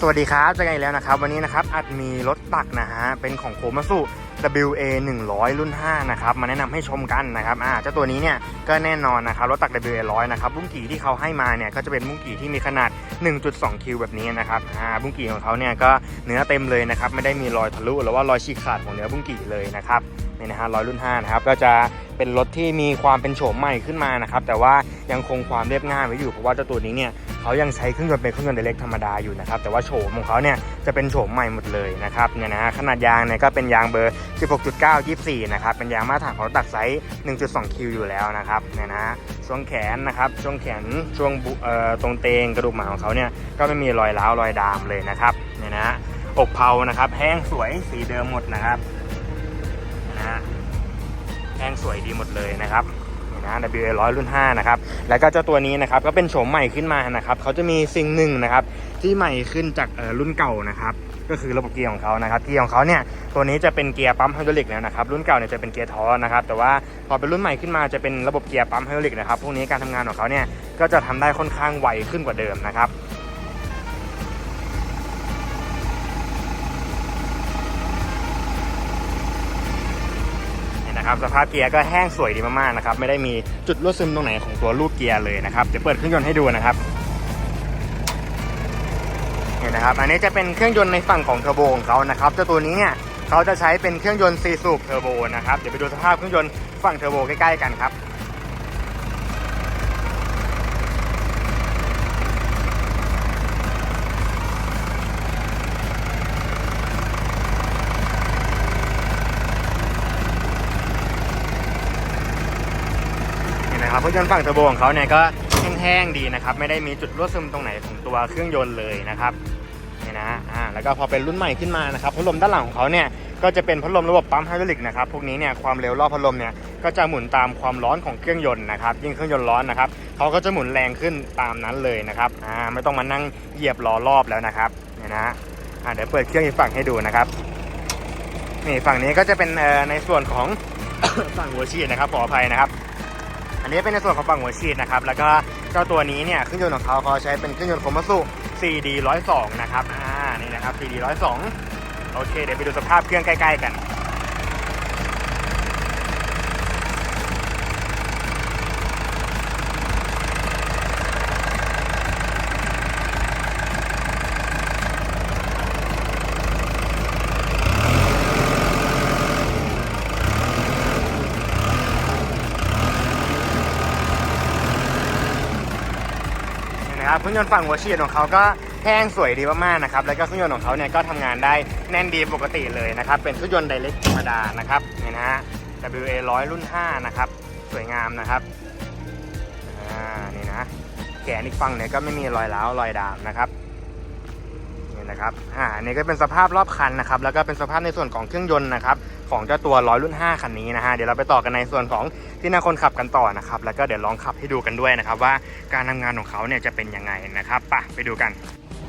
สวัสดีครับเจอกันอีกแล้วนะครับ วันนี้นะครับอัดมีรถตักนะฮะ เป็นของโคมาสุ WA 100 รุ่น 5 นะครับ มาแนะนำให้ชมกันนะครับอ่าเจ้าตัวนี้เนี่ยก็แน่นอนนะครับ รถตัก WA 100 นะครับ บุ้งกี่ที่เขาให้มาเนี่ย ก็จะเป็นบุ้งกี่ที่มีขนาด 1.2 คิวแบบนี้นะครับอ่าบุ้งกี่ของเขาเนี่ยก็เนื้อเต็มเลยนะครับ ไม่ได้มีรอยทะลุหรือว่ารอยฉีกขาดของเนื้อบุ้งกี่เลยนะครับนี่นะฮะร้อยรุ่น 5 นะครับ ก็จะเป็นรถที่มีความเป็นโฉมใหม่ขึ้นมานะครับ แต่ว่ายังคงความเรียบง่ายไว้อยู่ เพราะว่าเจ้าตัวนี้เนี่ย เขายังใช้เครื่องยนต์เป็นเครื่องยนต์เล็กธรรมดาอยู่นะครับแต่ว่าโฉมของเขาเนี่ยจะเป็นโฉมใหม่หมดเลยนะครับเนี่ยนะขนาดยางเนี่ยก็เป็นยางเบอร์ 16.9 24 นะครับเป็นยางมาตรฐานของรถตักไซส์ 1.2 คิวอยู่แล้วนะครับเนี่ยนะช่วงแขนนะครับช่วงแขนช่วงตรงเตงกระดูกหมาของเขาเนี่ยก็ไม่มีรอยร้าวรอยดามเลยนะครับเนี่ยนะอกเผานะครับแห้งสวยสีเดิมหมดนะครับนะแห้งสวยดีหมดเลยนะครับ นะ W100 รุ่น 5 นะครับ แล้วก็เจ้าตัวนี้นะครับก็เป็นโฉมใหม่ขึ้นมานะครับเขาจะมีสิ่งหนึ่งนะครับที่ใหม่ขึ้นจากรุ่นเก่านะครับก็คือระบบเกียร์ของเขานะครับเกียร์ของเขาเนี่ยตัวนี้จะเป็นเกียร์ปั๊มไฮดรอลิกแล้วนะครับรุ่นเก่าเนี่ยจะเป็นเกียร์ท้อนะครับแต่ว่าพอเป็นรุ่นใหม่ขึ้นมาจะเป็นระบบเกียร์ปั๊มไฮดรอลิกนะครับพวกนี้การทำงานของเขาเนี่ยก็จะทำได้ค่อนข้างไวขึ้นกว่าเดิมนะครับ นะครับสภาพเกียร์ก็แห้งสวยดีมากๆนะครับไม่ได้มีจุดรั่วซึมตรงไหนของตัวลูกเกียร์เลยนะครับเดี๋ยวเปิดเครื่องยนต์ให้ดูนะครับนี่นะครับอันนี้จะเป็นเครื่องยนต์ในฝั่งของเทอร์โบของเขานะครับเจ้าตัวนี้เนี่ยเขาจะใช้เป็นเครื่องยนต์4สูบเทอร์โบนะครับเดี๋ยวไปดูสภาพเครื่องยนต์ฝั่งเทอร์โบใกล้ๆกันครับ นะครับเครื่องยนต์ฝั่งเทอร์โบของเขาเนี่ยก็แห้งๆดีนะครับ ไม่ได้มีจุดรั่วซึมตรงไหนของตัวเครื่องยนต์เลยนะครับนี่นะอ่าแล้วก็พอเป็นรุ่นใหม่ขึ้นมานะครับพัดลมด้านหลังของเขาเนี่ยก็จะเป็นพัดลมระบบปั๊มไฮดรอลิกนะครับพวกนี้เนี่ยความเร็วรอบพัดลมเนี่ยก็จะหมุนตามความร้อนของเครื่องยนต์นะครับยิ่งเครื่องยนต์ร้อนนะครับเขาก็จะหมุนแรงขึ้นตามนั้นเลยนะครับอ่าไม่ต้องมานั่งเหยียบล้อรอบแล้วนะครับเนี่ยนะอ่าเดี๋ยวเปิดเครื่องอีกฝั่งให้ดูนะครับนี่ฝั่งนี้ก็จะเป็นในส่วนของ ฝั่งหัวฉีดนะครับขออภัยนะครับ อันนี้เป็นในส่วนของฝั่งหัวฉีดนะครับ แล้วก็เจ้าตัวนี้เนี่ยเครื่องยนต์ของเขาเขาใช้เป็นเครื่องยนต์โคมัสุ 4D102 นะครับ อ่า นี่นะครับ 4D102 โอเค เดี๋ยวไปดูสภาพเครื่องใกล้ ๆ กัน นะครับเครื่องยนต์ฝั่งหัวฉีดของเขาก็แห้งสวยดีมากๆนะครับแล้วก็เครื่องยนต์ของเขาเนี่ยก็ทำงานได้แน่นดีปกติเลยนะครับเป็นเครื่องยนต์ไดเรกธรรมดานะครับนี่นะฮะ WA 100 รุ่น 5 นะครับ สวยงามนะครับอ่านี่นะแกนอีกฝั่งเนี่ยก็ไม่มีรอยร้าวรอยดามนะครับ นี่นะครับ อ่านนี้ก็เป็นสภาพรอบคันนะครับ แล้วก็เป็นสภาพในส่วนของเครื่องยนต์นะครับ ของเจ้าตัวร้อยรุ่น 5 คันนี้นะฮะ เดี๋ยวเราไปต่อกันในส่วนของที่นั่งคนขับกันต่อนะครับ แล้วก็เดี๋ยวลองขับให้ดูกันด้วยนะครับ ว่าการทำงานของเขาเนี่ยจะเป็นยังไงนะครับไปะไปดูกัน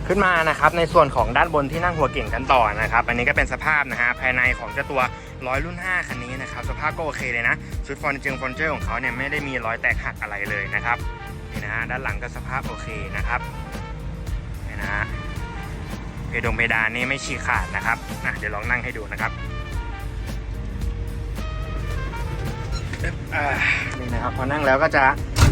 ขึ้นมานะครับในส่วนของด้านบนที่นั่งหัวเก่งกันต่อนะครับ อันนี้ก็เป็นสภาพนะฮะภายในของเจ้าตัวร้อยรุ่น 5 คันนี้นะครับ สภาพก็โอเคเลยนะ ชุดฟอร์นิเจอร์ฟอร์นิเจอร์ของเขาเนี่ยไม่ได้มีรอยแตกหักอะไรเลยนะครับนี่นะฮะด้านหลังก็สภาพโอเคนะครับนี่นะฮะ เพดงเพดานนี่ไม่ฉีกขาดนะครับอะเดี๋ยวลองนั่งให้ดูนะครับอ่านี่นะครับพอนั่งแล้วก็จะ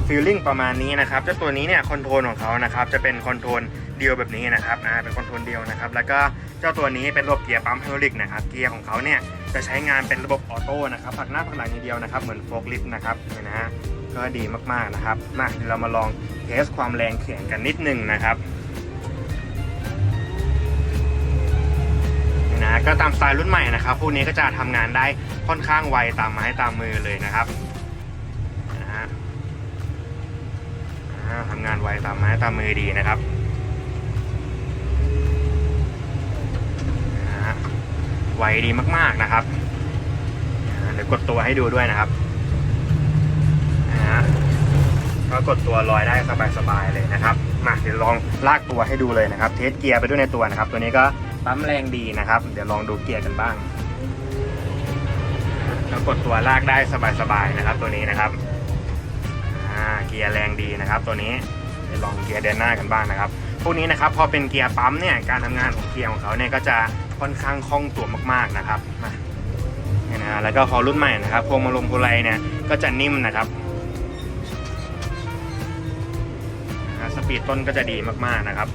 ฟีลลิ่งประมาณนี้นะครับเจ้าตัวนี้เนี่ยคอนโทรลของเขานะครับจะเป็นคอนโทรลเดียวแบบนี้นะครับอ่าเป็นคอนโทรลเดียวนะครับ แล้วก็เจ้าตัวนี้เป็นระบบเกียร์ปั๊มไฮดรอลิกนะครับเกียร์ของเขาเนี่ยจะใช้งานเป็นระบบออโต้นะครับผักหน้าผลักหลังอย่างเดียวนะครับเหมือนโฟล์คลิฟต์นะครับเนี่ยนะฮะก็ดีมากๆนะครับมาเดี๋ยวเรามาลองเทสความแรงเขียงกันนิดนึงนะครับ นี่นะก็ตามสไตล์รุ่นใหม่นะครับพวกนี้ก็จะทำงานได้ค่อนข้างไวตามไม้ตามมือเลยนะครับนะฮะทำงานไวตามไม้ตามมือดีนะครับนะฮะไวดีมากๆนะครับเดี๋ยวกดตัวให้ดูด้วยนะครับนะฮะก็กดตัวลอยได้สบายๆเลยนะครับมาเดี๋ยวลองลากตัวให้ดูเลยนะครับ เทสเกียร์ไปด้วยในตัวนะครับ ตัวนี้ก็ ปั๊มแรงดีนะครับ เดี๋ยวลองดูเกียร์กันบ้างแล้วกดตัวลากได้สบายๆนะครับ ตัวนี้นะครับเกียร์แรงดีนะครับ ตัวนี้เดี๋ยวลองเกียร์เดินหน้ากันบ้างนะครับพวกนี้นะครับพอเป็นเกียร์ปั๊มเนี่ยการทำงานของเกียร์ของเขาเนี่ยก็จะค่อนข้างคล่องตัวมากๆนะครับนี่นะแล้วก็พอรุ่นใหม่นะครับพวงมาลงพวงมาลัยเนี่ยก็จะนิ่มนะครับสปีดต้นก็จะดีมากๆนะครับ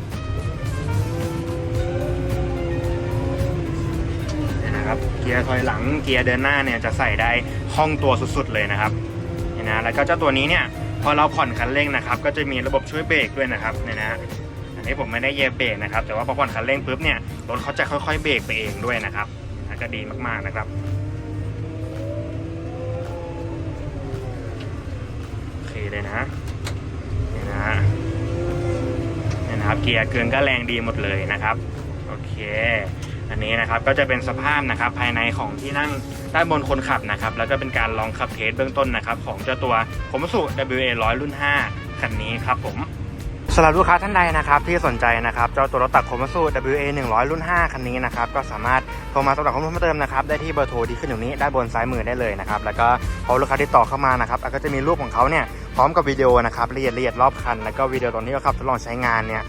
นะครับ เกียร์ถอยหลัง เกียร์เดินหน้าเนี่ยจะใส่ได้คล่องตัวสุดๆเลยนะครับเนี่ยนะ แล้วก็เจ้าตัวนี้เนี่ยพอเราผ่อนคันเร่งนะครับ ก็จะมีระบบช่วยเบรกด้วยนะครับเนี่ยนะ อันนี้ผมไม่ได้เยียบเบรกนะครับ แต่ว่าพอผ่อนคันเร่งปุ๊บเนี่ย รถเขาจะค่อยๆเบรกไปเองด้วยนะครับก็ดีมากๆนะครับโอเคเลยนะนี่นะนี่นะครับ เกียร์เกินก็แรงดีหมดเลยนะครับ โอเค อันนี้นะครับก็จะเป็นสภาพนะครับภายในของที่นั่งด้านบนคนขับนะครับแล้วก็เป็นการลองขับเทสเบื้องต้นนะครับของเจ้าตัวคมสุ WA 100 รุ่น 5 คันนี้ครับผมสำหรับลูกค้าท่านใดนะครับที่สนใจนะครับเจ้าตัวรถตักโคมสู WA 100 รุ่น 5 คันนี้นะครับก็สามารถโทรมาสอบถามข้อมูลเพิ่มเติมนะครับได้ที่เบอร์โทรที่ขึ้นอยู่นี้ด้านบนซ้ายมือได้เลยนะครับแล้วก็พอลูกค้าติดต่อเข้ามานะครับก็จะมีรูปของเขาเนี่ย พร้อมกับวิดีโอนะครับละเอียดละเอียดรอบคัน แล้วก็วิดีโอตอนนี้ก็ขับทดลองใช้งานเนี่ย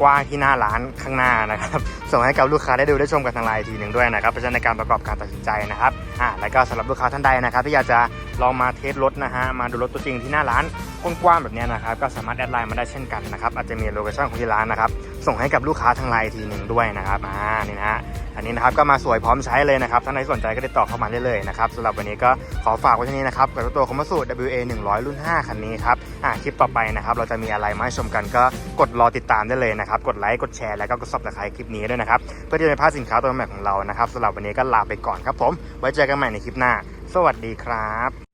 กว้างๆที่หน้าร้านข้างหน้านะครับส่งให้กับลูกค้าได้ดูได้ชมกันทางไลน์ทีหนึ่งด้วยนะครับเพื่อในการประกอบการตัดสินใจนะครับอ่าแล้วก็สำหรับลูกค้าท่านใดนะครับที่อยากจะลองมาเทสรถนะฮะมาดูรถตัวจริงที่หน้าร้านกว้างๆแบบเนี้ยนะครับก็สามารถแอดไลน์มาได้เช่นกันนะครับอาจจะมีโลเคชั่นของที่ร้านนะครับ ส่งให้กับลูกค้าทางไลน์ทีหนึ่งด้วยนะครับอ่านี่นะฮะอันนี้นะครับก็มาสวยพร้อมใช้เลยนะครับท่านใดสนใจก็ติดต่อเข้ามาได้เลยนะครับสำหรับวันนี้ก็ขอฝากไว้ที่นี้นะครับกับตัวคอมมาสู WA 100 รุ่น 5 คันนี้ครับอ่าคลิปต่อไปนะครับเราจะมีอะไรมาให้ชมกันก็กดรอติดตามได้เลยนะครับกดไลค์กดแชร์แล้วก็กดซับสไครต์คลิปนี้ด้วยนะครับเพื่อที่จะไม่พลาดสินค้าตัวใหม่ของเรานะครับสำหรับวันนี้ก็ลาไปก่อนครับผม ไว้เจอกันใหม่ในคลิปหน้า สวัสดีครับ